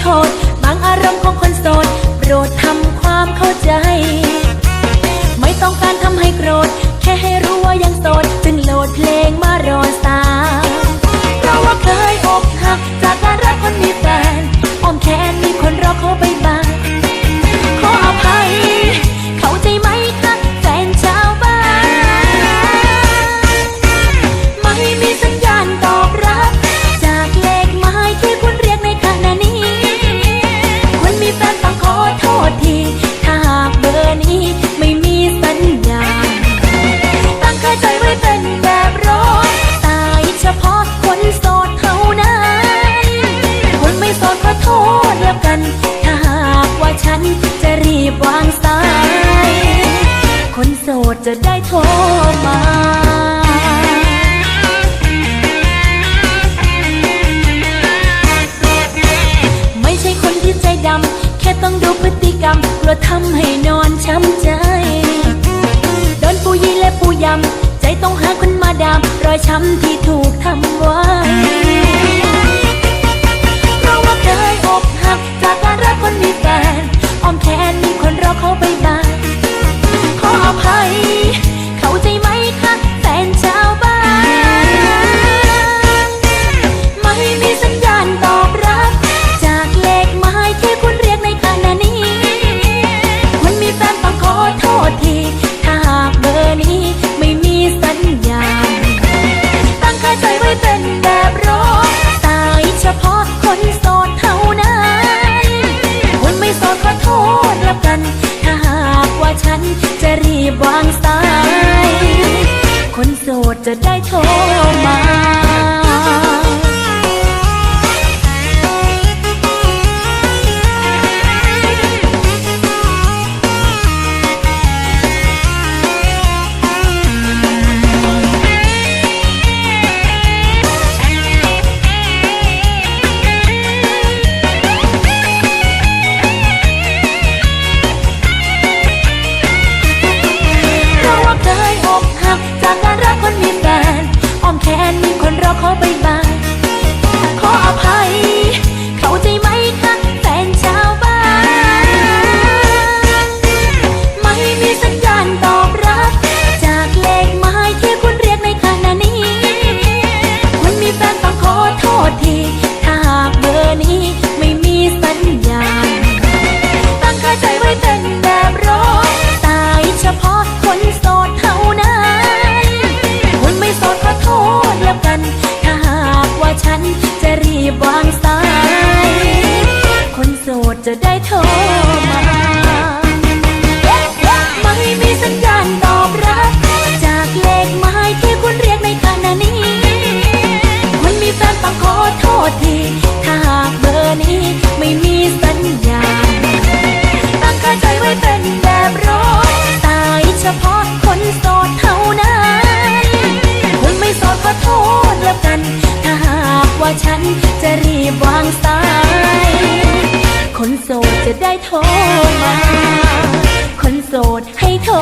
โทษบางอารมณ์ของ จะได้โทรมาไม่ใช่คนที่ใจดำ แค่ต้องดูพฤติกรรมกลัวทำให้นอนช้ำใจ โดนปูยีและปูยำ ใจต้องหาคนมาดาม รอยช้ำที่ถูกทำไว้ จะได้โทรมา จะได้โทรมาไม่มีสัญญาณตอบรับ จากเลขหมายที่คุณเรียกในขณะนี้ คุณมีแฟนต้องขอโทษที ถ้าหากเบอร์นี้ไม่มีสัญญาณตั้งค่าใจไว้เป็นแบบรอสายเฉพาะคนโสดเท่านั้น คุณไม่โสดขอโทษแล้วกัน ถ้าหากว่าฉันจะรีบวางสาย คนโสดจะได้โทรมา คนโสดให้โทร